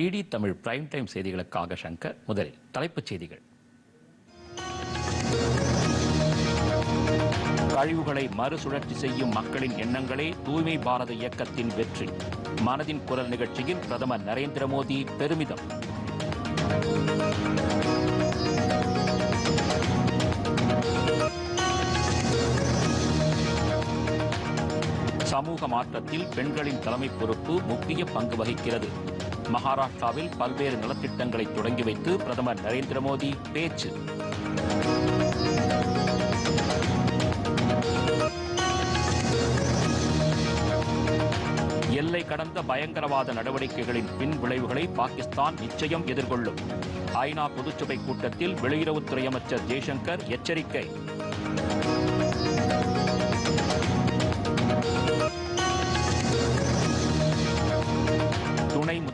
DD Tamil prime time செய்திகளுக்காக சங்கர் முதலில் தலைப்புச் செய்திகள். கழிவுகளை மறுசுழற்சி செய்யும் மக்களின் எண்ணங்களே தூய்மை பாரத இயக்கத்தின் வெற்றி. மனதின் குரல் நிகழ்ச்சியில் பிரதமர் நரேந்திர மோடி பெருமிதம். சமூக மாற்றத்தில் பெண்களின் தலைமை பொறுப்பு முக்கிய பங்கு வகிக்கிறது. மகாராஷ்டிராவில் பல்வேறு நலத்திட்டங்களை தொடங்கி வைத்து பிரதமர் நரேந்திர மோடி பேச்சு. எல்லை கடந்த பயங்கரவாத நடவடிக்கைகளின் பின் விளைவுகளை பாகிஸ்தான் நிச்சயம் எதிர்கொள்ளும். ஐநா பொதுச்சபை கூட்டத்தில் வெளியுறவுத்துறை அமைச்சர் ஜெய்சங்கர் எச்சரிக்கை.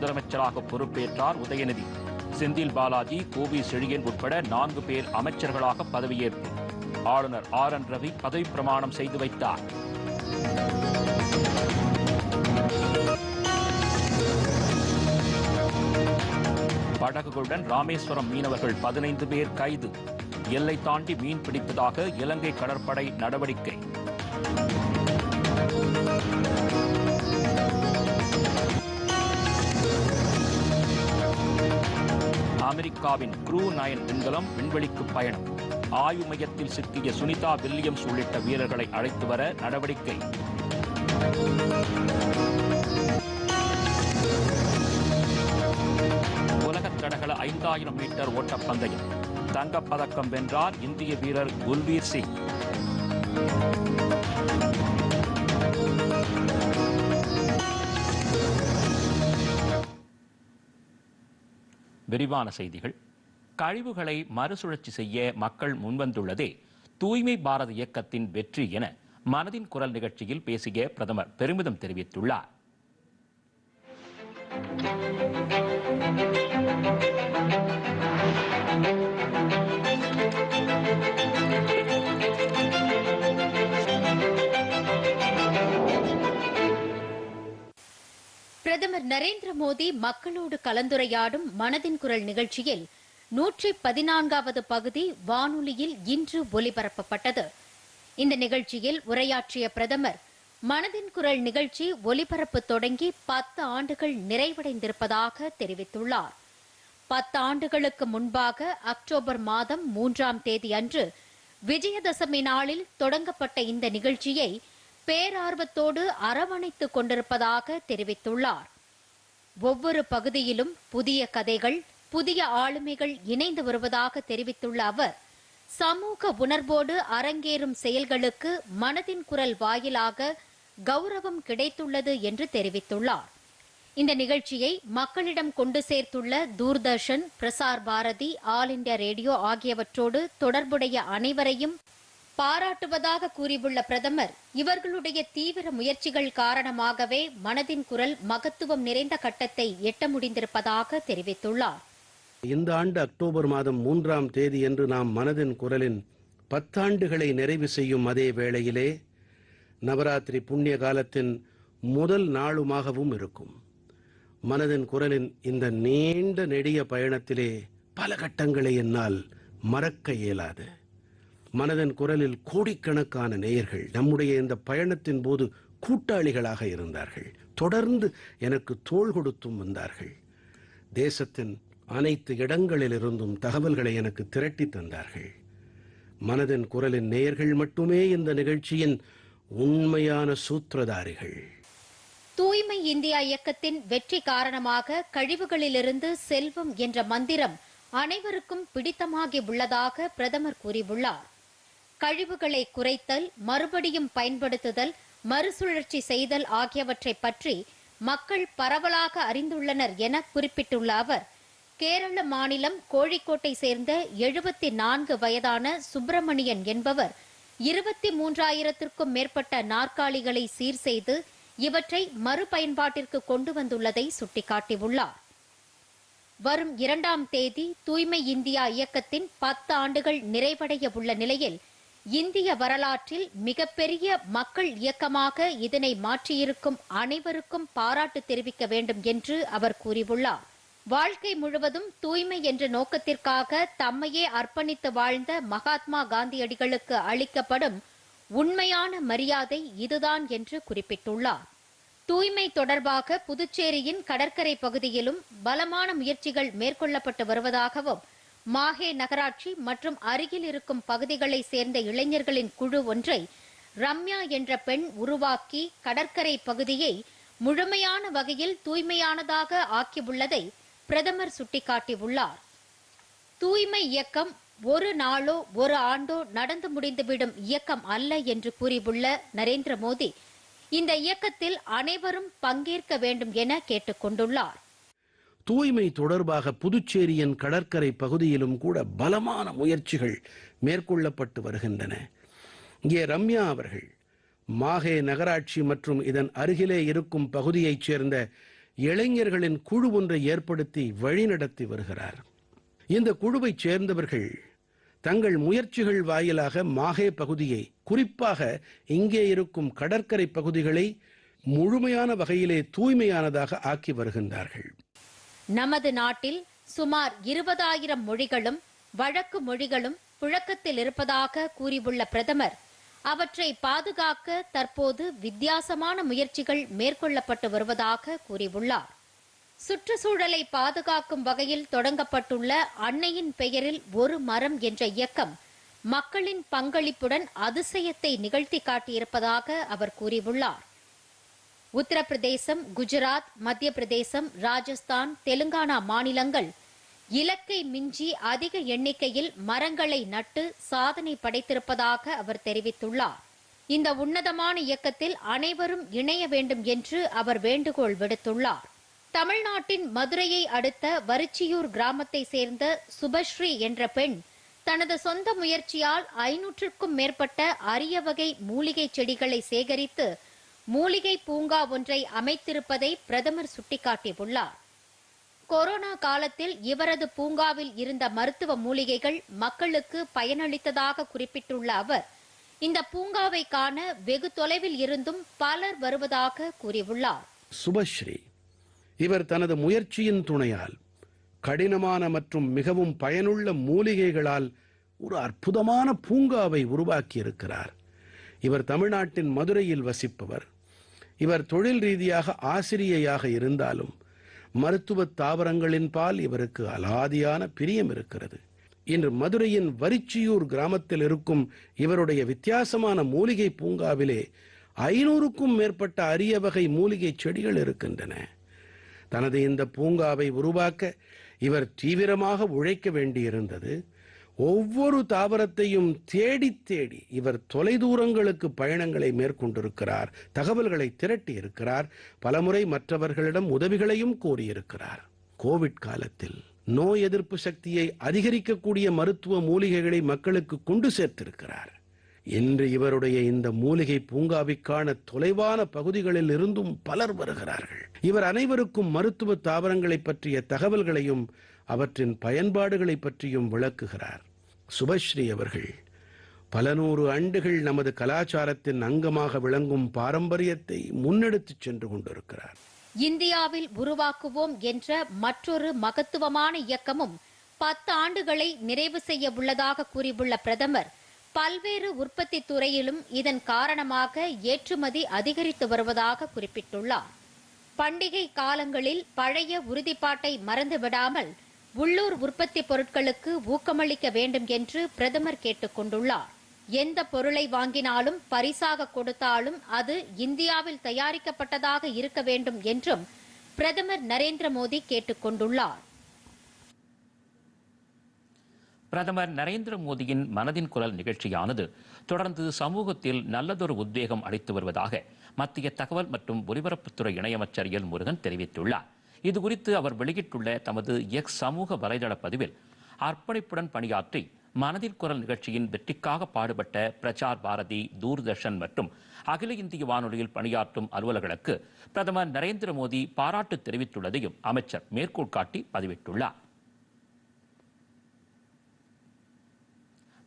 முதலமைச்சராக பொறுப்பேற்றார் உதயநிதி. செந்தில் பாலாஜி கோவி செழியன் உட்பட நான்கு பேர் அமைச்சர்களாக பதவியேற்பு. ஆளுநர் ஆர் என் ரவி பதவி பிரமாணம் செய்து வைத்தார். படகுகளுடன் ராமேஸ்வரம் மீனவர்கள் பதினைந்து பேர் கைது. எல்லை தாண்டி மீன் பிடிப்பதாக இலங்கை கடற்படை நடவடிக்கை. அமெரிக்காவின் க்ரூ நயன் விண்கலம் விண்வெளிக்கு பயணம். ஆய்வு மையத்தில் சிக்கிய சுனிதா வில்லியம்ஸ் உள்ளிட்ட வீரர்களை அழைத்து வர நடவடிக்கை. உலக தடகள ஐந்தாயிரம் மீட்டர் ஓட்டப்பந்தயம். தங்கப்பதக்கம் வென்றார் இந்திய வீரர் குல்வீர் சிங். விரிவான செய்திகள். கழிவுகளை மறுசுழற்சி செய்ய மக்கள் முன்வந்துள்ளதே தூய்மை பாரத இயக்கத்தின் வெற்றி என மனதின் குரல் நிகழ்ச்சியில் பேசிய பிரதமர் பெருமிதம் தெரிவித்துள்ளார். பிரதமர் நரேந்திர மோடி மக்களோடு கலந்துரையாடும் மனதின் குரல் நிகழ்ச்சியில் நூற்றி பதினான்காவது பகுதி வானொலியில் இன்று ஒலிபரப்பப்பட்டது. இந்த நிகழ்ச்சியில் உரையாற்றிய பிரதமர் மனதின் குரல் நிகழ்ச்சி ஒலிபரப்பு தொடங்கி பத்து ஆண்டுகள் நிறைவடைந்திருப்பதாக தெரிவித்துள்ளார். பத்து ஆண்டுகளுக்கு முன்பாக அக்டோபர் மாதம் மூன்றாம் தேதி அன்று விஜயதசமி நாளில் தொடங்கப்பட்ட இந்த நிகழ்ச்சியை பேரார்வத்தோடு அரவணைத்துக் கொண்டிருப்பதாக தெரிவித்துள்ளார். ஒவ்வொரு பகுதியிலும் புதிய கதைகள் புதிய ஆளுமைகள் இணைந்து வருவதாக தெரிவித்துள்ள அவர் சமூக உணர்வோடு அரங்கேறும் செயல்களுக்கு மனதின் குரல் வாயிலாக கௌரவம் கிடைத்துள்ளது என்று தெரிவித்துள்ளார். இந்த நிகழ்ச்சியை மக்களிடம் கொண்டு சேர்த்துள்ள Doordarshan Prasar Bharati All India Radio ஆகியவற்றோடு தொடர்புடைய அனைவரையும் பாராட்டுவதாக கூறியுள்ள பிரதமர் இவர்களுடைய தீவிர முயற்சிகள் காரணமாகவே மனதின் குரல் மகத்துவம் நிறைந்த கட்டத்தை எட்ட முடிந்திருப்பதாக தெரிவித்துள்ளார். இந்த ஆண்டு அக்டோபர் மாதம் மூன்றாம் தேதி என்று நாம் மனதின் குரலின் பத்தாண்டுகளை நிறைவு செய்யும் அதே வேளையிலே நவராத்திரி புண்ணிய காலத்தின் முதல் நாளுமாகவும் இருக்கும். மனதின் குரலின் இந்த நீண்ட நெடிய பயணத்திலே பல கட்டங்களை என்னால் மறக்க இயலாது. மனதின் குரலில் கோடிக்கணக்கான நேயர்கள் நம்முடைய இந்த பயணத்தின் போது கூட்டாளிகளாக இருந்தார்கள். தொடர்ந்து எனக்கு தோள் கொடுத்தும் வந்தார்கள். தேசத்தின் அனைத்து இடங்களிலிருந்தும் தகவல்களை எனக்கு திரட்டி தந்தார்கள். மனதின் குரலின் நேயர்கள் மட்டுமே இந்த நிகழ்ச்சியின் உண்மையான சூத்திரதாரிகள். தூய்மை இந்தியா இயக்கத்தின் வெற்றி காரணமாக கழிவுகளிலிருந்து செல்வம் என்ற மந்திரம் அனைவருக்கும் பிடித்தமாகி உள்ளதாக பிரதமர் கூறியுள்ளார். கழிவுகளை குறைத்தல் மறுபடியும் பயன்படுத்துதல் மறுசுழற்சி செய்தல் ஆகியவற்றை பற்றி மக்கள் பரவலாக அறிந்துள்ளனர் என குறிப்பிட்டுள்ள அவர் கேரள மாநிலம் கோழிக்கோட்டை சேர்ந்த எழுபத்தி நான்கு வயதான சுப்பிரமணியன் என்பவர் இருபத்தி மூன்றாயிரத்திற்கும் மேற்பட்ட நாற்காலிகளை சீர் செய்து இவற்றை மறுபயன்பாட்டிற்கு கொண்டு வந்துள்ளதை சுட்டிக்காட்டியுள்ளார். வரும் இரண்டாம் தேதி தூய்மை இந்தியா இயக்கத்தின் பத்து ஆண்டுகள் நிறைவடைய உள்ள நிலையில் இந்திய வரலாற்றில் மிகப்பெரிய மக்கள் இயக்கமாக இதனை மாற்றியிருக்கும் அனைவருக்கும் பாராட்டு தெரிவிக்க வேண்டும் என்று அவர் கூறியுள்ளார். வாழ்க்கை முழுவதும் தூய்மை என்ற நோக்கத்திற்காக தம்மையே அர்ப்பணித்து வாழ்ந்த மகாத்மா காந்தியடிகளுக்கு அளிக்கப்படும் உண்மையான மரியாதை இதுதான் என்று குறிப்பிட்டுள்ளார். தூய்மை தொடர்பாக புதுச்சேரியின் கடற்கரை பகுதியிலும் பலமான முயற்சிகள் மேற்கொள்ளப்பட்டு வருவதாகவும் மாஹே நகராட்சி மற்றும் அருகில் இருக்கும் பகுதிகளை சேர்ந்த இளைஞர்களின் குழு ஒன்றை ரம்யா என்ற பெண் உருவாக்கி கடற்கரை பகுதியை முழுமையான வகையில் தூய்மையானதாக ஆக்கியுள்ளதை பிரதமர் சுட்டிக்காட்டியுள்ளார். தூய்மை இயக்கம் ஒரு நாளோ ஒரு ஆண்டோ நடந்து முடிந்துவிடும் இயக்கம் அல்ல என்று கூறியுள்ள நரேந்திர மோடி இந்த இயக்கத்தில் அனைவரும் பங்கேற்க வேண்டும் என கேட்டுக் கொண்டுள்ளார் தூய்மை தொடர்பாக புதுச்சேரியின் கடற்கரை பகுதியிலும் கூட பலமான முயற்சிகள் மேற்கொள்ளப்பட்டு வருகின்றன. இங்கே ரம்யா அவர்கள் மாஹே நகராட்சி மற்றும் இதன் அருகிலே இருக்கும் பகுதியைச் சேர்ந்த இளைஞர்களின் குழு ஒன்றை ஏற்படுத்தி வழிநடத்தி வருகிறார். இந்த குழுவைச் சேர்ந்தவர்கள் தங்கள் முயற்சிகள் வாயிலாக மாஹே பகுதியை குறிப்பாக இங்கே இருக்கும் கடற்கரை பகுதிகளை முழுமையான வகையிலே தூய்மையானதாக ஆக்கி வருகின்றார்கள். நமது நாட்டில் சுமார் இருபதாயிரம் மொழிகளும் வழக்கு மொழிகளும் புழக்கத்தில் இருப்பதாக கூறியுள்ள பிரதமர் அவற்றை பாதுகாக்க தற்போது வித்தியாசமான முயற்சிகள் மேற்கொள்ளப்பட்டு வருவதாக கூறியுள்ளார். சுற்றுச்சூழலை பாதுகாக்கும் வகையில் தொடங்கப்பட்டுள்ள அன்னையின் பெயரில் ஒரு மரம் என்ற இயக்கம் மக்களின் பங்களிப்புடன் அதிசயத்தை நிகழ்த்தி காட்டியிருப்பதாக அவர் கூறியுள்ளார். உத்தரப்பிரதேசம் குஜராத் மத்திய பிரதேசம் ராஜஸ்தான் தெலுங்கானா மாநிலங்கள் இலக்கை மிஞ்சி அதிக எண்ணிக்கையில் மரங்களை நட்டு சாதனை படைத்திருப்பதாக அவர் தெரிவித்துள்ளார். இந்த உன்னதமான இயக்கத்தில் அனைவரும் இணைய வேண்டும் என்று அவர் வேண்டுகோள் விடுத்துள்ளார். தமிழ்நாட்டின் மதுரையை அடுத்த வரிச்சியூர் கிராமத்தை சேர்ந்த சுபஸ்ரீ என்ற பெண் தனது சொந்த முயற்சியால் ஐநூற்றுக்கும் மேற்பட்ட அரிய வகை மூலிகை செடிகளை சேகரித்து மூலிகை பூங்கா ஒன்றை அமைத்திருப்பதை பிரதமர் சுட்டிக்காட்டியுள்ளார். கொரோனா காலத்தில் இவரது பூங்காவில் இருந்த மருத்துவ மூலிகைகள் மக்களுக்கு பயனளித்ததாக குறிப்பிட்டுள்ள அவர் இந்த பூங்காவை காண வெகு தொலைவில் இருந்தும் பலர் வருவதாக கூறியுள்ளார். சுபஸ்ரீ இவர் தனது முயற்சியின் துணையால் கடினமான மற்றும் மிகவும் பயனுள்ள மூலிகைகளால் ஒரு அற்புதமான பூங்காவை உருவாக்கியிருக்கிறார். இவர் தமிழ்நாட்டின் மதுரையில் வசிப்பவர். இவர் தொழில் ரீதியாக ஆசிரியையாக இருந்தாலும் மருத்துவ தாவரங்களின் பால் இவருக்கு அலாதியான பிரியம் இருக்கிறது. இன்று மதுரையின் வரிச்சியூர் கிராமத்தில் இருக்கும் இவருடைய வித்தியாசமான மூலிகை பூங்காவிலே ஐநூறுக்கும் மேற்பட்ட அரிய வகை மூலிகை செடிகள் இருக்கின்றன. தனது இந்த பூங்காவை உருவாக்க இவர் தீவிரமாக உழைக்க வேண்டியிருந்தது. ஒவ்வொரு தாவரத்தையும் தேடி தேடி இவர் தொலைதூரங்களுக்கு பயணங்களை மேற்கொண்டிருக்கிறார். தகவல்களை திரட்டி இருக்கிறார். பலமுறை மற்றவர்களிடம் உதவிகளையும் கோரியிருக்கிறார். கோவிட் காலத்தில் நோய் எதிர்ப்பு சக்தியை அதிகரிக்கக்கூடிய மருத்துவ மூலிகைகளை மக்களுக்கு கொண்டு சேர்த்திருக்கிறார். இன்று இவருடைய இந்த மூலிகை பூங்காவிற்கான தொலைவான பகுதிகளில் இருந்தும் பலர் வருகிறார்கள். இவர் அனைவருக்கும் மருத்துவ தாவரங்களை பற்றிய தகவல்களையும் அவற்றின் பயன்பாடுகளை பற்றியும் விளக்குகிறார். சுபஸ்ரீ அவர்கள் பல நூறு ஆண்டுகள் நமது கலாச்சாரத்தின் அங்கமாக விளங்கும் பாரம்பரியத்தை முன்னெடுத்துச் சென்று கொண்டிருக்கிறார். இந்தியாவில் உருவாக்குவோம் என்ற மற்றொரு மகத்துவமான இயக்கமும் பத்து ஆண்டுகளை நிறைவு செய்ய உள்ளதாக கூறியுள்ள பிரதமர் பல்வேறு உற்பத்தி துறையிலும் இதன் காரணமாக ஏற்றுமதி அதிகரித்து வருவதாக குறிப்பிட்டுள்ளார். பண்டிகை காலங்களில் பழைய உறுதிப்பாட்டை மறந்துவிடாமல் உள்ளூர் உற்பத்தி பொருட்களுக்கு ஊக்கமளிக்க வேண்டும் என்று பிரதமர் கேட்டுக் கொண்டுள்ளார் எந்த பொருளை வாங்கினாலும் பரிசாக கொடுத்தாலும் அது இந்தியாவில் தயாரிக்கப்பட்டதாக இருக்க வேண்டும் என்றும் பிரதமர் நரேந்திர மோடி கேட்டுக் கொண்டுள்ளார் பிரதமர் நரேந்திர மோடியின் மனதின் குரல் நிகழ்ச்சியானது தொடர்ந்து சமூகத்தில் நல்லதொரு உத்வேகம் அளித்து வருவதாக மத்திய தகவல் மற்றும் ஒலிபரப்புத்துறை இணையமைச்சர் எல் முருகன் தெரிவித்துள்ளார். இது குறித்து அவர் வெளியிட்டுள்ள தமது எக்ஸ் சமூக வலைதள பதிவில் அர்ப்பணிப்புடன் பணியாற்றி மனதில் குரல் நிகழ்ச்சியின் வெற்றிக்காக பாடுபட்ட பிரசார் பாரதி தூர்தர்ஷன் மற்றும் அகில இந்திய வானொலியில் பணியாற்றும் அலுவலர்களுக்கு பிரதமர் நரேந்திர மோடி பாராட்டு தெரிவித்துள்ளதையும் அமைச்சர் மேற்கோள் காட்டி பதிவிட்டுள்ளார்.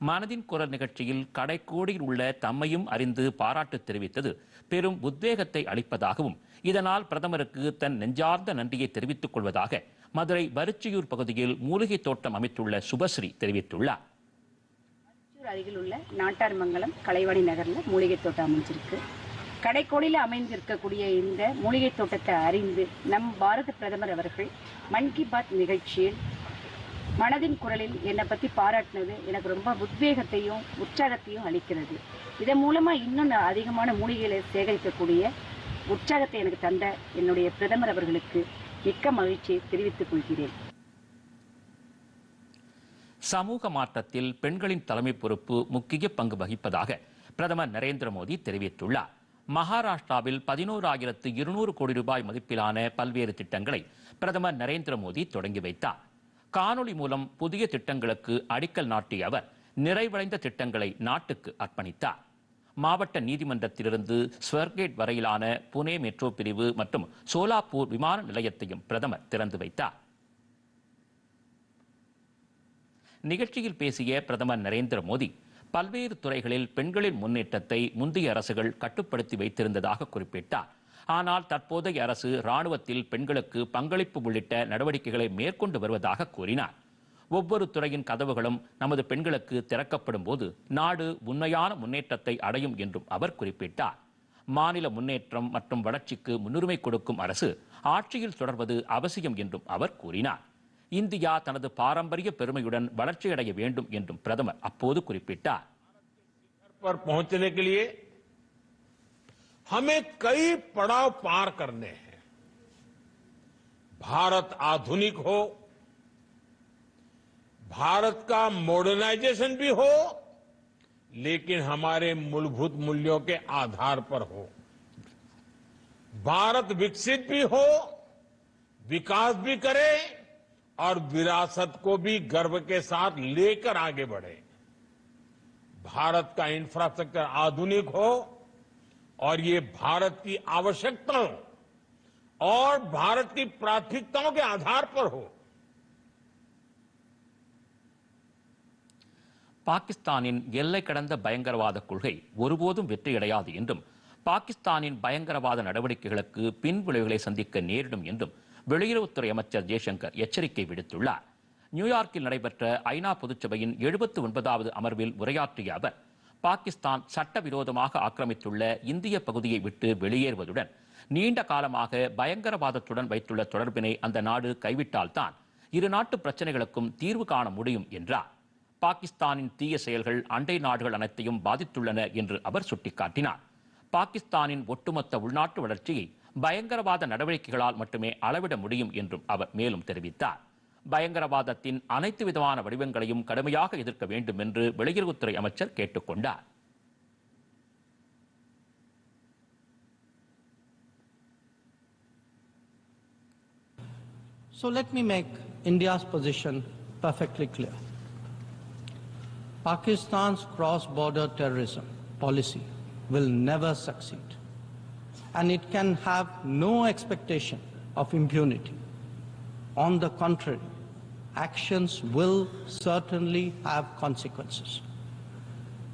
மனதின் குரல் நிகழ்ச்சியில் கடைக்கோடியில் உள்ள தம்மையும் அறிந்து பாராட்டு தெரிவித்தது. பெரும் உத்வேகத்தை அளிப்பதாகவும் இதனால் பிரதமருக்கு தன் நெஞ்சார்ந்த நன்றியை தெரிவித்துக் கொள்வதாக மதுரை வரிச்சியூர் பகுதியில் மூலிகை தோட்டம் அமைத்துள்ள சுபஸ்ரீ தெரிவித்துள்ளார். அருகில் உள்ள நாட்டார்மங்கலம் கலைவாணி நகர்ல மூலிகை தோட்டம் அமைஞ்சிருக்கு. கடைக்கோடியில் அமைந்திருக்கக்கூடிய இந்த மூலிகை தோட்டத்தை அறிந்து நம் பாரத பிரதமர் அவர்கள் மன் கி பாத் நிகழ்ச்சியில் மனதின் குரலில் என்னை பற்றி பாராட்டினது எனக்கு ரொம்ப உத்வேகத்தையும் உற்சாகத்தையும் அளிக்கிறது. இதன் மூலமாக இன்னும் நான் அதிகமான மூலிகைகளை சேகரிக்கக்கூடிய உற்சாகத்தை எனக்கு தந்த என்னுடைய பிரதமர் அவர்களுக்கு மிக்க மகிழ்ச்சியை தெரிவித்துக் கொள்கிறேன். சமூக மாற்றத்தில் பெண்களின் தலைமை பொறுப்பு முக்கிய பங்கு வகிப்பதாக பிரதமர் நரேந்திர மோடி தெரிவித்துள்ளார். மகாராஷ்டிராவில் பதினோராயிரத்து இருநூறு கோடி ரூபாய் மதிப்பிலான பல்வேறு திட்டங்களை பிரதமர் நரேந்திர மோடி தொடங்கி வைத்தார். காணொளி மூலம் புதிய திட்டங்களுக்கு அடிக்கல் நாட்டிய அவர் நிறைவடைந்த திட்டங்களை நாட்டுக்கு அர்ப்பணித்தார். மாவட்ட நீதிமன்றத்திலிருந்து ஸ்வர்கேட் வரையிலான புனே மெட்ரோ பிரிவு மற்றும் சோலாப்பூர் விமான நிலையத்தையும் பிரதமர் திறந்து வைத்தார். நிகழ்ச்சியில் பேசிய பிரதமர் நரேந்திர மோடி பல்வேறு துறைகளில் பெண்களின் முன்னேற்றத்தை முந்தைய அரசுகள் கட்டுப்படுத்தி வைத்திருந்ததாக குறிப்பிட்டார். ஆனால் தற்போதைய அரசு ராணுவத்தில் பெண்களுக்கு பங்களிப்பு உள்ளிட்ட நடவடிக்கைகளை மேற்கொண்டு வருவதாக கூறினார். ஒவ்வொரு துறையின் கதவுகளும் நமது பெண்களுக்கு திறக்கப்படும் போது நாடு உண்மையான முன்னேற்றத்தை அடையும் என்றும் அவர் குறிப்பிட்டார். மாநில முன்னேற்றம் மற்றும் வளர்ச்சிக்கு முன்னுரிமை கொடுக்கும் அரசு ஆட்சியில் தொடர்வது அவசியம் என்றும் அவர் கூறினார். இந்தியா தனது பாரம்பரிய பெருமையுடன் வளர்ச்சியடைய வேண்டும் என்றும் பிரதமர் அப்போது குறிப்பிட்டார். हमें कई पड़ाव पार करने हैं। भारत आधुनिक हो, भारत का मॉडर्नाइजेशन भी हो, लेकिन हमारे मूलभूत मूल्यों के आधार पर हो। भारत विकसित भी हो, विकास भी करे और विरासत को भी गर्व के साथ लेकर आगे बढ़े। भारत का इंफ्रास्ट्रक्चर आधुनिक हो और ये भारत की आवश्यकताओं और भारत की प्राथमिकताओं के आधार पर हो பாகிஸ்தானின் எல்லை கடந்த பயங்கரவாத கொள்கை ஒருபோதும் வெற்றியடையாது என்றும் பாகிஸ்தானின் பயங்கரவாத நடவடிக்கைகளுக்கு பின்விளைவுகளை சந்திக்க நேரிடும் என்றும் வெளியுறவுத்துறை அமைச்சர் ஜெய்சங்கர் எச்சரிக்கை விடுத்துள்ளார் நியூயார்க்கில் நடைபெற்ற ஐநா பொதுச்சபையின் எழுபத்து ஒன்பதாவது அமர்வில் உரையாற்றிய அவர் பாகிஸ்தான் சட்டவிரோதமாக ஆக்கிரமித்துள்ள இந்திய பகுதியை விட்டு வெளியேறுவதுடன் நீண்ட காலமாக பயங்கரவாதத்துடன் வைத்துள்ள தொடர்பினை அந்த நாடு கைவிட்டால்தான் இரு நாட்டு பிரச்சனைகளுக்கும் தீர்வு காண முடியும் என்றார். பாகிஸ்தானின் தீய செயல்கள் அண்டை நாடுகள் அனைத்தையும் பாதித்துள்ளன என்று அவர் சுட்டிக்காட்டினார். பாகிஸ்தானின் ஒட்டுமொத்த உள்நாட்டு வளர்ச்சியை பயங்கரவாத நடவடிக்கைகளால் மட்டுமே அளவிட முடியும் என்றும் அவர் மேலும் தெரிவித்தார். பயங்கரவாதத்தின் அனைத்து விதமான வடிவங்களையும் கடுமையாக எதிர்க்க வேண்டும் என்று வெளியுறவுத்துறை அமைச்சர் கேட்டுக்கொண்டார் So let me make India's position perfectly clear. Pakistan's cross border terrorism policy will never succeed, and it can have no expectation of impunity. On the contrary, actions will certainly have consequences.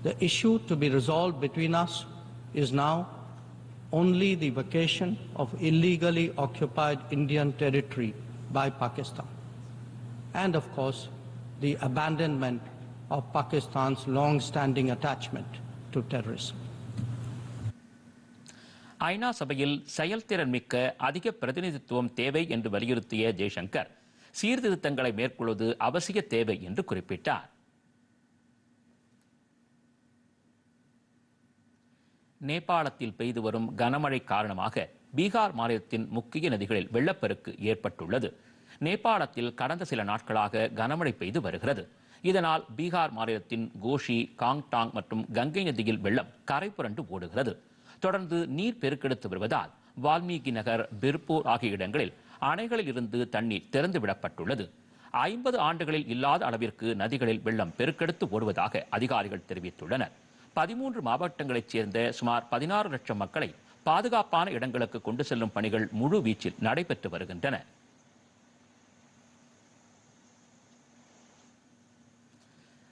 The issue to be resolved between us is now only the vacation of illegally occupied Indian territory by Pakistan. And of course, the abandonment of Pakistan's long-standing attachment to terrorism. ஐநா சபையில் செயல்திறன் மிக்க அதிக பிரதிநிதித்துவம் தேவை என்று வலியுறுத்திய ஜெய்சங்கர் சீர்திருத்தங்களை மேற்கொள்வது அவசிய தேவை என்று குறிப்பிட்டார். நேபாளத்தில் பெய்து வரும் கனமழை காரணமாக பீகார் மாநிலத்தின் முக்கிய நதிகளில் வெள்ளப்பெருக்கு ஏற்பட்டுள்ளது. நேபாளத்தில் கடந்த சில நாட்களாக கனமழை பெய்து வருகிறது. இதனால் பீகார் மாநிலத்தின் கோஷி காங்டாங் மற்றும் கங்கை நதியில் வெள்ளம் கரை புரண்டு ஓடுகிறது. தொடர்ந்து நீர் பெருக்கெடுத்து வருவதால் வால்மீகி நகர் பிர்பூர் ஆகிய இடங்களில் அணைகளில் இருந்து தண்ணீர் திறந்துவிடப்பட்டுள்ளது. ஐம்பது ஆண்டுகளில் இல்லாத அளவிற்கு நதிகளில் வெள்ளம் பெருக்கெடுத்து ஓடுவதாக அதிகாரிகள் தெரிவித்துள்ளனர். பதிமூன்று மாவட்டங்களைச் சேர்ந்த சுமார் பதினாறு லட்சம் மக்களை பாதுகாப்பான இடங்களுக்கு கொண்டு செல்லும் பணிகள் முழு வீச்சில் நடைபெற்று வருகின்றன.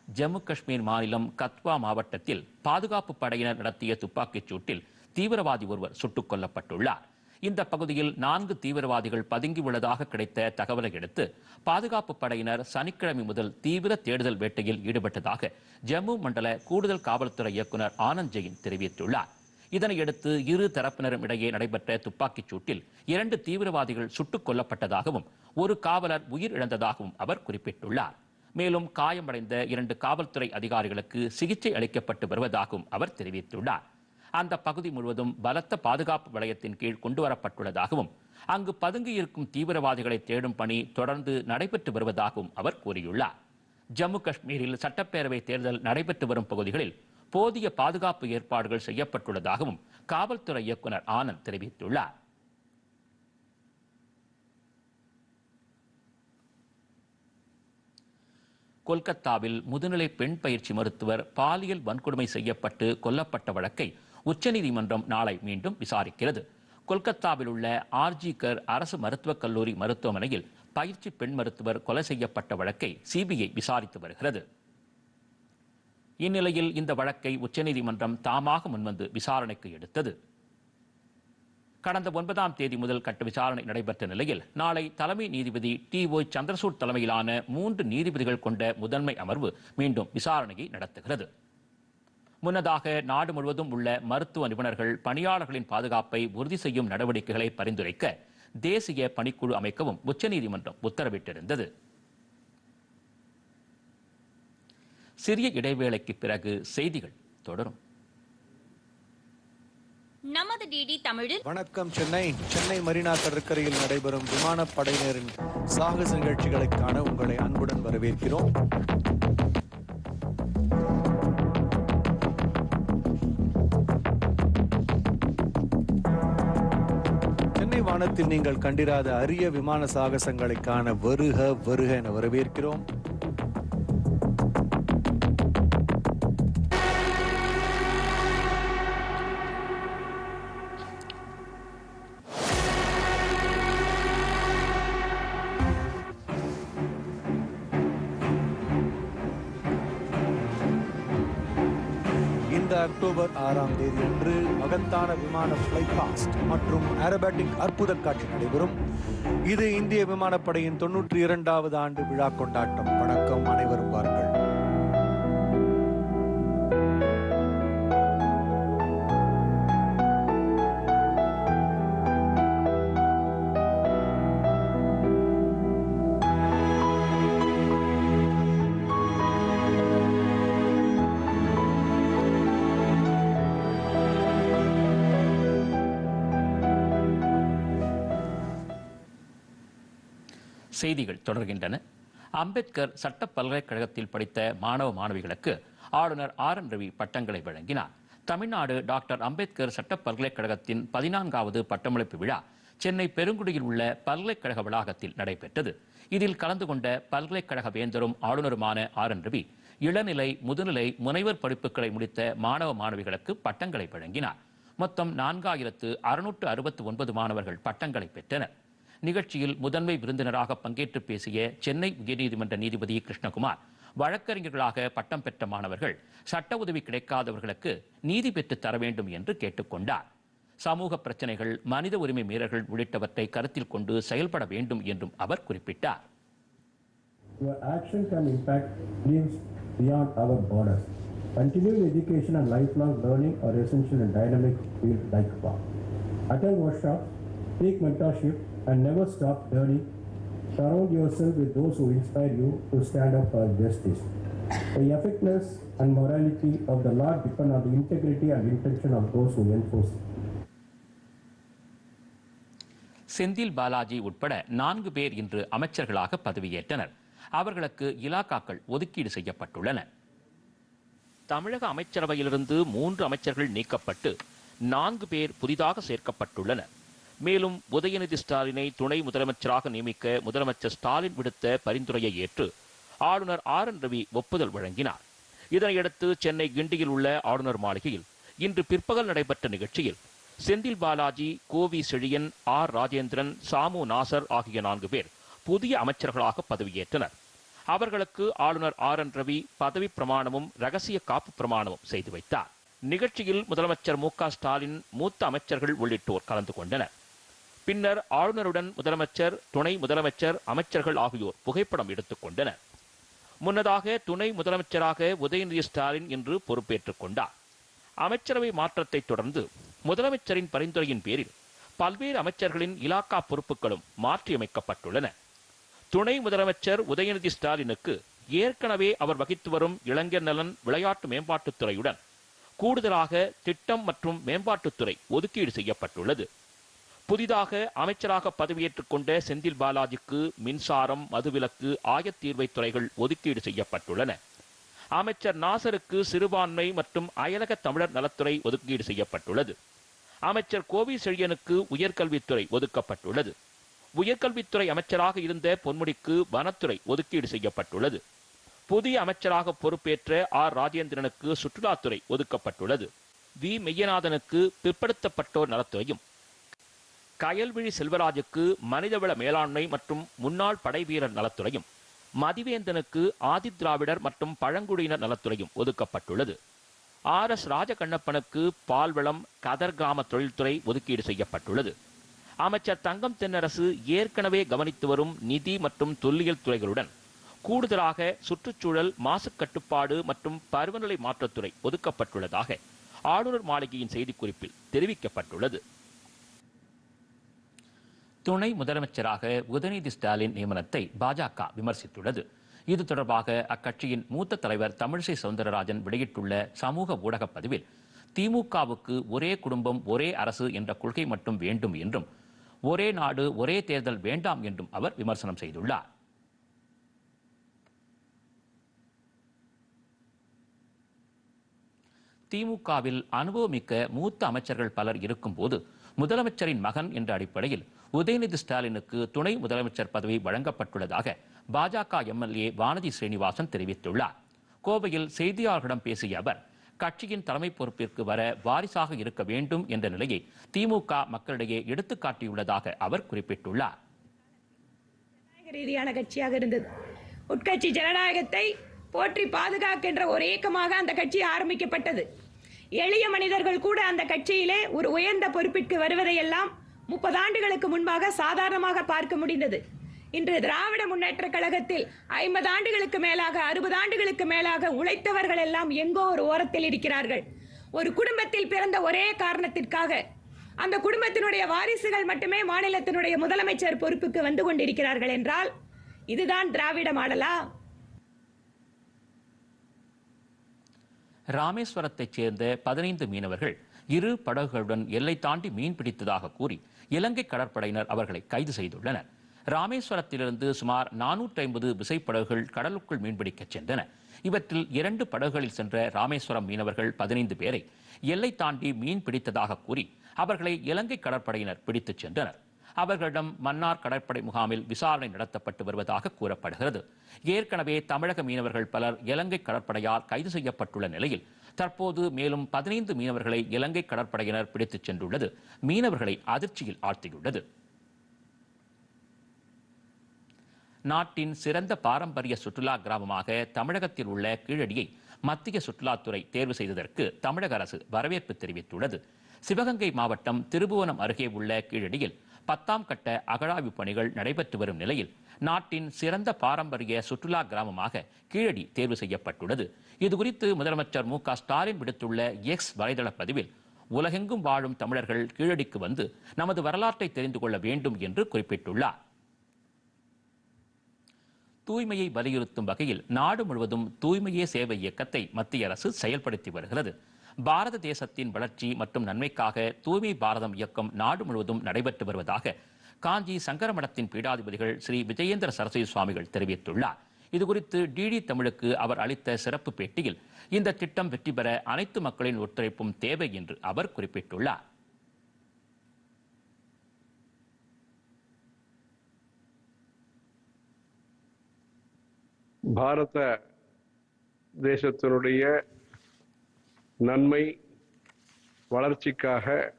ஜம்மு காஷ்மீர் மாநிலம் கத்வா மாவட்டத்தில் பாதுகாப்பு படையினர் நடத்திய துப்பாக்கிச் சூட்டில் தீவிரவாதி ஒருவர் சுட்டுக் கொல்லப்பட்டுள்ளார். இந்த பகுதியில் நான்கு தீவிரவாதிகள் பதுங்கியுள்ளதாக கிடைத்த தகவலை அடுத்து பாதுகாப்பு படையினர் சனிக்கிழமை முதல் தீவிர தேடுதல் வேட்டையில் ஈடுபட்டதாக ஜம்மு மண்டல கூடுதல் காவல்துறை இயக்குனர் ஆனந்த் ஜெயின் தெரிவித்துள்ளார். இதனையடுத்து இரு தரப்பினரும் இடையே நடைபெற்ற துப்பாக்கிச் சூட்டில் இரண்டு தீவிரவாதிகள் சுட்டுக் கொல்லப்பட்டதாகவும் ஒரு காவலர் உயிரிழந்ததாகவும் அவர் குறிப்பிட்டுள்ளார். மேலும் காயமடைந்த இரண்டு காவல்துறை அதிகாரிகளுக்கு சிகிச்சை அளிக்கப்பட்டு வருவதாகவும் அவர் தெரிவித்துள்ளார். அந்த பகுதி முழுவதும் பலத்த பாதுகாப்பு வளையத்தின் கீழ் கொண்டுவரப்பட்டுள்ளதாகவும் அங்கு பதுங்கியிருக்கும் தீவிரவாதிகளை தேடும் பணி தொடர்ந்து நடைபெற்று வருவதாகவும் அவர் கூறியுள்ளார். ஜம்மு காஷ்மீரில் சட்டப்பேரவை தேர்தல் நடைபெற்று வரும் பகுதிகளில் போதிய பாதுகாப்பு ஏற்பாடுகள் செய்யப்பட்டுள்ளதாகவும் காவல்துறை இயக்குனர் ஆனந்த் தெரிவித்துள்ளார். கொல்கத்தாவில் முதுநிலை பெண் பயிற்சி மருத்துவர் பாலியல் வன்கொடுமை செய்யப்பட்டு கொல்லப்பட்ட வழக்கை உச்சநீதிமன்றம் நாளை மீண்டும் விசாரிக்கிறது. கொல்கத்தாவில் உள்ள ஆர்ஜி கர் அரசு மருத்துவக் கல்லூரி மருத்துவமனையில் பயிற்சி பெண் மருத்துவர் கொலை செய்யப்பட்ட வழக்கை சிபிஐ விசாரித்து வருகிறது. இந்நிலையில் இந்த வழக்கை உச்சநீதிமன்றம் தாமாக முன்வந்து விசாரணைக்கு எடுத்தது. கடந்த ஒன்பதாம் தேதி முதல் கட்ட விசாரணை நடைபெற்ற நிலையில் நாளை தலைமை நீதிபதி டி ஓ சந்திரசூட் தலைமையிலான மூன்று நீதிபதிகள் கொண்ட முதன்மை அமர்வு மீண்டும் விசாரணையை நடத்துகிறது. முன்னதாக நாடு முழுவதும் உள்ள மருத்துவ நிபுணர்கள் பணியாளர்களின் பாதுகாப்பை உறுதி செய்யும் நடவடிக்கைகளை பரிந்துரைக்க தேசிய பணிக்குழு அமைக்கவும் உச்சநீதிமன்றம் உத்தரவிட்டிருந்தது. சிறிய இடைவேளைக்கு பிறகு செய்திகள் தொடரும். நமது டிடி தமிழில் வணக்கம் சென்னை. சென்னை மெரினா கடற்கரையில் நடைபெறும் விமானப்படையினரின் சாகச நிகழ்ச்சிகளை காண உங்களை அன்புடன் வரவேற்கிறோம். வானத்தில் நீங்கள் கண்டிராத அரிய விமான சாகசங்களை காண வருக வருக என வரவேற்கிறோம். அக்டோபர் ஆறாம் தேதி அன்று மகத்தான விமான ஃப்ளைபாஸ்ட் மற்றும் ஏரோபேட்டிக் அற்புத காட்சி நடைபெறும். இது இந்திய விமானப்படையின் தொன்னூற்றி இரண்டாவது ஆண்டு விழா கொண்டாட்டம். வணக்கம். அனைவரும் வாருங்கள். செய்திகள் தொடர்கின்றன. அம்பேத்கர் சட்ட பல்கலைக்கழகத்தில் படித்த மாணவ மாணவிகளுக்கு ஆளுநர் ஆர் என் ரவி பட்டங்களை வழங்கினார். தமிழ்நாடு டாக்டர் அம்பேத்கர் சட்ட பல்கலைக்கழகத்தின் பதினான்காவது பட்டமளிப்பு விழா சென்னை பெருங்குடியில் உள்ள பல்கலைக்கழக வளாகத்தில் நடைபெற்றது. இதில் கலந்து கொண்ட பல்கலைக்கழக வேந்தரும் ஆளுநருமான ஆர் என் ரவி இளநிலை முதுநிலை முனைவர் படிப்புகளை முடித்த மாணவ மாணவிகளுக்கு பட்டங்களை வழங்கினார். மொத்தம் நான்காயிரத்து அறுநூற்று அறுபத்து ஒன்பது மாணவர்கள் பட்டங்களை பெற்றனர். நிகழ்ச்சியில் முதன்மை விருந்தினராக பங்கேற்று பேசிய சென்னை உயர்நீதிமன்ற நீதிபதி கிருஷ்ணகுமார் வழக்கறிஞர்களாக பட்டம் பெற்ற மாணவர்கள் சட்ட உதவி கிடைக்காதவர்களுக்கு நீதி பெற்று தர வேண்டும் என்று கேட்டுக்கொண்டார் சமூக பிரச்சனைகள் மனித உரிமை மீறல்கள் உள்ளிட்டவற்றை கருத்தில் கொண்டு செயல்பட வேண்டும் என்றும் அவர் குறிப்பிட்டார் Your impact lives beyond our borders. Continuing education and lifelong learning are essential in dynamic field like law. Attend workshops, take mentorship, and never stop learning. Surround yourself with those who inspire you to stand up for justice. The effectiveness and morality of the law depend on the integrity and intention of those who enforce it. Senthil Balaji உட்பட நான்கு பேர் இன்று அமைச்சர்களாக பதவியேற்றனர் அவர்களுக்கு இலாக்காக்கள் ஒதுக்கீடு செய்யப்பட்டுள்ளன தமிழக அமைச்சரவையிலிருந்து மூன்று அமைச்சர்கள் நீக்கப்பட்டு நான்கு பேர் புதிதாக சேர்க்கப்பட்டுள்ளனர் மேலும் உதயநிதி ஸ்டாலினை துணை முதலமைச்சராக நியமிக்க முதலமைச்சர் ஸ்டாலின் விடுத்த பரிந்துரையை ஏற்று ஆளுநர் ஆர் என் ரவி ஒப்புதல் வழங்கினார். இதனையடுத்து சென்னை கிண்டியில் உள்ள ஆளுநர் மாளிகையில் இன்று பிற்பகல் நடைபெற்ற நிகழ்ச்சியில் செந்தில் பாலாஜி கோவி செழியன் ஆர் ராஜேந்திரன் சாமு நாசர் ஆகிய நான்கு பேர் புதிய அமைச்சர்களாக பதவியேற்றனர். அவர்களுக்கு ஆளுநர் ஆர் என் ரவி பதவி பிரமாணமும் ரகசிய காப்பு பிரமாணமும் செய்து வைத்தார். நிகழ்ச்சியில் முதலமைச்சர் மு க ஸ்டாலின் மூத்த அமைச்சர்கள் உள்ளிட்டோர் கலந்து கொண்டனர். பின்னர் ஆளுநருடன் முதலமைச்சர் துணை முதலமைச்சர் அமைச்சர்கள் ஆகியோர் புகைப்படம் எடுத்துக் கொண்டனர். முன்னதாக துணை முதலமைச்சராக உதயநிதி ஸ்டாலின் இன்று பொறுப்பேற்றுக் கொண்டார். அமைச்சரவை மாற்றத்தை தொடர்ந்து முதலமைச்சரின் பரிந்துரையின் பேரில் பல்வேறு அமைச்சர்களின் இலாக்கா பொறுப்புகளும் மாற்றியமைக்கப்பட்டுள்ளன. துணை முதலமைச்சர் உதயநிதி ஸ்டாலினுக்கு ஏற்கனவே அவர் வகித்து வரும் இளைஞர் நலன் விளையாட்டு மேம்பாட்டுத்துறையுடன் கூடுதலாக திட்டம் மற்றும் மேம்பாட்டுத்துறை ஒதுக்கீடு செய்யப்பட்டுள்ளது. புதிதாக அமைச்சராக பதவியேற்றுக் கொண்ட செந்தில் பாலாஜிக்கு மின்சாரம் மதுவிலக்கு ஆயத்தீர்வை துறைகள் ஒதுக்கீடு செய்யப்பட்டுள்ளன. அமைச்சர் நாசருக்கு சிறுபான்மை மற்றும் அயலக தமிழர் நலத்துறை ஒதுக்கீடு செய்யப்பட்டுள்ளது. அமைச்சர் கோவி செழியனுக்கு உயர்கல்வித்துறை ஒதுக்கப்பட்டுள்ளது. உயர்கல்வித்துறை அமைச்சராக இருந்த பொன்முடிக்கு வனத்துறை ஒதுக்கீடு செய்யப்பட்டுள்ளது. புதிய அமைச்சராக பொறுப்பேற்ற ஆர். ராஜேந்திரனுக்கு சுற்றுலாத்துறை ஒதுக்கப்பட்டுள்ளது. வி. மெய்யநாதனுக்கு பிற்படுத்தப்பட்டோர் நலத்துறையும் கயல்விழி செல்வராஜுக்கு மனிதவள மேலாண்மை மற்றும் முன்னாள் படைவீரர் நலத்துறையும் மதிவேந்தனுக்கு ஆதிதிராவிடர் மற்றும் பழங்குடியினர் நலத்துறையும் ஒதுக்கப்பட்டுள்ளது. ஆர் எஸ் ராஜகண்ணப்பனுக்கு பால்வளம் கதர் கிராம தொழில்துறை ஒதுக்கீடு செய்யப்பட்டுள்ளது. அமைச்சர் தங்கம் தென்னரசு ஏற்கனவே கவனித்து வரும் நிதி மற்றும் தொல்லியல் துறைகளுடன் கூடுதலாக சுற்றுச்சூழல் மாசு கட்டுப்பாடு மற்றும் பருவநிலை மாற்றத்துறை ஒதுக்கப்பட்டுள்ளதாக ஆளுநர் மாளிகையின் செய்திக்குறிப்பில் தெரிவிக்கப்பட்டுள்ளது. துணை முதலமைச்சராக உதயநிதி ஸ்டாலின் நியமனத்தை பாஜக விமர்சித்துள்ளது. இது தொடர்பாக அக்கட்சியின் மூத்த தலைவர் தமிழிசை சவுந்தரராஜன் வெளியிட்டுள்ள சமூக ஊடகப் பதிவில் திமுகவுக்கு ஒரே குடும்பம் ஒரே அரசு என்ற கொள்கை மட்டும் வேண்டும் என்றும் ஒரே நாடு ஒரே தேர்தல் வேண்டாம் என்றும் அவர் விமர்சனம் செய்துள்ளார். திமுகவில் அனுபவமிக்க மூத்த அமைச்சர்கள் பலர் இருக்கும்போது முதலமைச்சரின் மகன் என்ற அடிப்படையில் உதயநிதி ஸ்டாலினுக்கு துணை முதலமைச்சர் பதவி வழங்கப்பட்டுள்ளதாக பாஜக எம்எல்ஏ வானதி ஸ்ரீனிவாசன் தெரிவித்துள்ளார். கோவையில் செய்தியாளர்களிடம் பேசிய அவர் கட்சியின் தலைமை பொறுப்பிற்கு வர வாரிசாக இருக்க வேண்டும் என்ற நிலையை திமுக மக்களிடையே எடுத்துக்காட்டியுள்ளதாக அவர் குறிப்பிட்டுள்ளார். ரீதியான கட்சியாக இருந்தது. உட்கட்சி ஜனநாயகத்தை போற்றி பாதுகாக்கின்ற ஒரு இயக்கமாக அந்த கட்சி ஆரம்பிக்கப்பட்டது. எளிய மனிதர்கள் கூட அந்த கட்சியிலே ஒரு உயர்ந்த பொறுப்பிற்கு வருவதையெல்லாம் முப்பது ஆண்டுகளுக்கு முன்பாக சாதாரணமாக பார்க்க முடிந்தது. இன்று திராவிட முன்னேற்ற கழகத்தில் ஐம்பது ஆண்டுகளுக்கு மேலாக அறுபது ஆண்டுகளுக்கு மேலாக உழைத்தவர்கள் எல்லாம் எங்கோ ஒரு ஓரத்தில் இருக்கிறார்கள். ஒரு குடும்பத்தில் பிறந்த ஒரே காரணத்திற்காக அந்த குடும்பத்தினுடைய வாரிசுகள் மட்டுமே மாநிலத்தினுடைய முதலமைச்சர் பொறுப்புக்கு வந்து கொண்டிருக்கிறார்கள் என்றால் இதுதான் திராவிட மாடலா? ராமேஸ்வரத்தைச் சேர்ந்த பதினைந்து மீனவர்கள் இரு படகுகளுடன் எல்லை தாண்டி மீன் பிடித்ததாக கூறி இலங்கை கடற்படையினர் அவர்களை கைது செய்துள்ளனர். ராமேஸ்வரத்திலிருந்து சுமார் நானூற்றி ஐம்பது விசைப்படகுகள் கடலுக்குள் மீன்பிடிக்கச் சென்றன. இவற்றில் இரண்டு படகுகளில் சென்ற ராமேஸ்வரம் மீனவர்கள் பதினைந்து பேரை எல்லை தாண்டி மீன் பிடித்ததாக கூறி அவர்களை இலங்கை கடற்படையினர் பிடித்துச் சென்றனர். அவர்களிடம் மன்னார் கடற்படை முகாமில் விசாரணை நடத்தப்பட்டு வருவதாக கூறப்படுகிறது. ஏற்கனவே தமிழக மீனவர்கள் பலர் இலங்கை கடற்படையால் கைது செய்யப்பட்டுள்ள நிலையில் தற்போது மேலும் பதினைந்து மீனவர்களை இலங்கை கடற்படையினர் பிடித்துச் சென்றுள்ளது. மீனவர்களை அதிர்ச்சியில் ஆழ்த்தியுள்ளது. நாட்டின் சிறந்த பாரம்பரிய சுற்றுலா கிராமமாக தமிழகத்தில் உள்ள கீழடியை மத்திய சுற்றுலாத்துறை தேர்வு செய்ததற்கு தமிழக அரசு வரவேற்பு தெரிவித்துள்ளது. சிவகங்கை மாவட்டம் திருபுவனம் அருகே உள்ள கீழடியில் பத்தாம் கட்ட அகழாய்வு பணிகள் நடைபெற்று வரும் நிலையில் நாட்டின் சிறந்த பாரம்பரிய சுற்றுலா கிராமமாக கீழடி தேர்வு செய்யப்பட்டுள்ளது. இதுகுறித்து முதலமைச்சர் மு க ஸ்டாலின் விடுத்துள்ள எக்ஸ் வலைதள பதிவில் உலகெங்கும் வாழும் தமிழர்கள் கீழடிக்கு வந்து நமது வரலாற்றை தெரிந்து கொள்ள வேண்டும் என்று குறிப்பிட்டுள்ளார். தூய்மையை வலியுறுத்தும் வகையில் நாடு முழுவதும் தூய்மையே சேவை இயக்கத்தை மத்திய அரசு செயல்படுத்தி வருகிறது. பாரத தேசத்தின் வளர்ச்சி மற்றும் நன்மைக்காக தூய்மை பாரதம் இயக்கம் நாடு முழுவதும் நடைபெற்று வருவதாக காஞ்சி சங்கரமடத்தின் பீடாதிபதிகள் ஸ்ரீ விஜயேந்திர சரஸ்வதி சுவாமிகள் தெரிவித்துள்ளார். இதுகுறித்து டிடி தமிழுக்கு அவர் அளித்த சிறப்பு பேட்டியில் இந்த திட்டம் வெற்றி பெற அனைத்து மக்களின் ஒத்துழைப்பும் தேவை என்று அவர் குறிப்பிட்டுள்ளார். பாரத தேசத்தினுடைய நன்மை வளர்ச்சிக்காக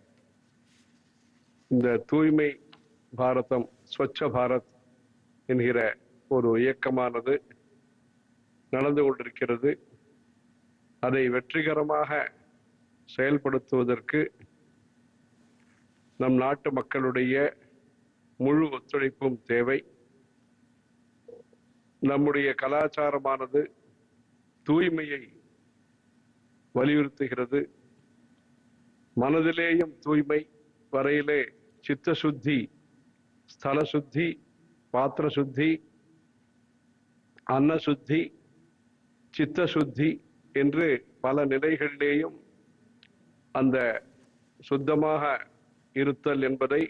இந்த தூய்மை பாரதம் ஸ்வச்ச பாரத் என்கிற ஒரு இயக்கமானது நடந்து கொண்டிருக்கிறது. அதை வெற்றிகரமாக செயல்படுத்துவதற்கு நம் நாட்டு மக்களுடைய முழு ஒத்துழைப்பும் தேவை. நம்முடைய கலாச்சாரமானது தூய்மையை வலியுறுத்துகிறது. மனதிலேயும் தூய்மை வரையிலே சித்த சுத்தி ஸ்தல சுத்தி பாத்திர சுத்தி அன்ன சுத்தி சித்த சுத்தி என்று பல நிலைகளிலேயும் அந்த சுத்தமாக இருத்தல் என்பதை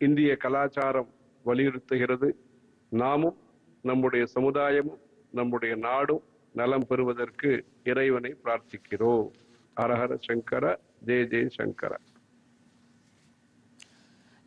இந்திய கலாச்சாரம் வலியுறுத்துகிறது. நாமும் நம்முடைய சமுதாயமும் நம்முடைய நாடும் நலம் பெறுவதற்கு இறைவனை பிரார்த்திக்கிறோம். அரஹர சங்கர ஜெய ஜெய சங்கர.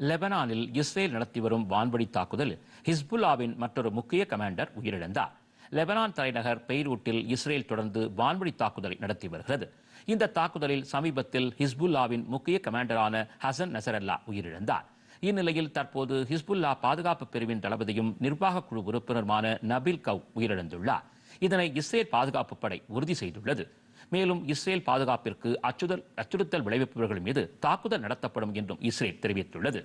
லெபனானில் இஸ்ரேல் நடத்தி வரும் வான்வழி தாக்குதலில் ஹிஸ்புல்லாவின் மற்றொரு முக்கிய கமாண்டர் உயிரிழந்தார். லெபனான் தலைநகர் பெய்ரூட்டில் இஸ்ரேல் தொடர்ந்து வான்வழி தாக்குதலை நடத்தி வருகிறது. இந்த தாக்குதலில் சமீபத்தில் ஹிஸ்புல்லாவின் முக்கிய கமாண்டரான ஹசன் நசரல்லா உயிரிழந்தார். இந்நிலையில் தற்போது ஹிஸ்புல்லா பாதுகாப்பு பிரிவின் தளபதியும் நிர்வாக குழு உறுப்பினருமான நபில் கவ் உயிரிழந்துள்ளார். இதனை இஸ்ரேல் பாதுகாப்பு படை உறுதி செய்துள்ளது. மேலும் இஸ்ரேல் பாதுகாப்பிற்கு அச்சுறுத்தல் அச்சுறுத்தல் விளைவிப்பவர்கள் மீது தாக்குதல் நடத்தப்படும் என்றும் இஸ்ரேல் தெரிவித்துள்ளது.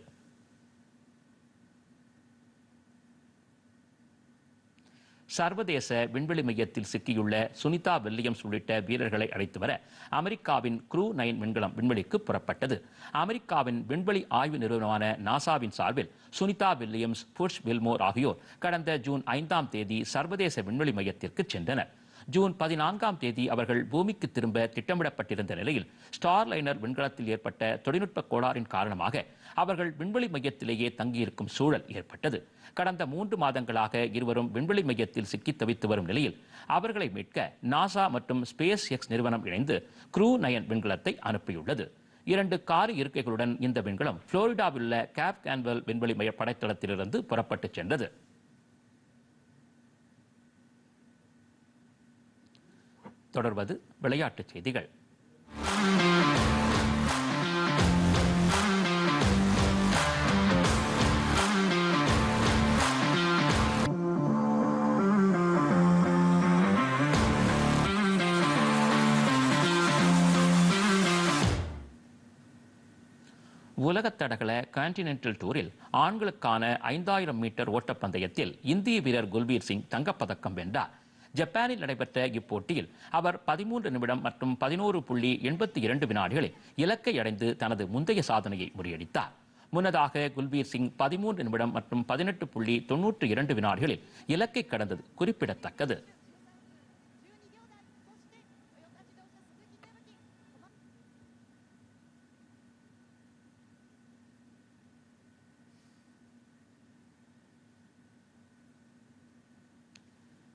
சர்வதேச விண்வெளி மையத்தில் சிக்கியுள்ள சுனிதா வில்லியம்ஸ் உள்ளிட்ட வீரர்களை அழைத்து வர அமெரிக்காவின் குரூ நைன் விண்கலம் விண்வெளிக்கு புறப்பட்டது. அமெரிக்காவின் விண்வெளி ஆய்வு நிறுவனமான நாசாவின் சார்பில் சுனிதா வில்லியம்ஸ் புஷ் வில்மோர் ஆகியோர் கடந்த ஜூன் ஐந்தாம் தேதி சர்வதேச விண்வெளி மையத்திற்கு சென்றனர். ஜூன் பதினான்காம் தேதி அவர்கள் பூமிக்கு திரும்ப திட்டமிடப்பட்டிருந்த நிலையில் ஸ்டார்லைனர் விண்கலத்தில் ஏற்பட்ட தொழில்நுட்ப கோளாறின் காரணமாக அவர்கள் விண்வெளி மையத்திலேயே தங்கியிருக்கும் சூழல் ஏற்பட்டது. கடந்த மூன்று மாதங்களாக இருவரும் விண்வெளி மையத்தில் சிக்கி தவித்து வரும் நிலையில் அவர்களை மீட்க நாசா மற்றும் ஸ்பேஸ் எக்ஸ் நிறுவனம் இணைந்து க்ரூ நயன் விண்கலத்தை அனுப்பியுள்ளது. இரண்டு கார் இருக்கைகளுடன் இந்த விண்கலம் புளோரிடாவில் உள்ள கேப் கேன்வெல் விண்வெளி மைய படைத்தளத்திலிருந்து புறப்பட்டுச் சென்றது. தொடர்வது விளையாட்டுச் செய்திகள். உலகத் தடகள கான்டினென்டல் டூரில் ஆண்களுக்கான ஐந்தாயிரம் மீட்டர் ஓட்டப்பந்தயத்தில் இந்திய வீரர் குல்பீர் சிங் தங்கப்பதக்கம் வென்றார். ஜப்பானில் நடைபெற்ற இப்போட்டியில் அவர் பதிமூன்று நிமிடம் மற்றும் பதினோரு புள்ளி எண்பத்தி இரண்டு வினாடிகளில் இலக்கை அடைந்து தனது முந்தைய சாதனையை முறியடித்தார். முன்னதாக குல்பீர் சிங் பதிமூன்று நிமிடம் மற்றும் பதினெட்டு புள்ளி தொன்னூற்று இரண்டு வினாடிகளில் இலக்கை கடந்தது குறிப்பிடத்தக்கது.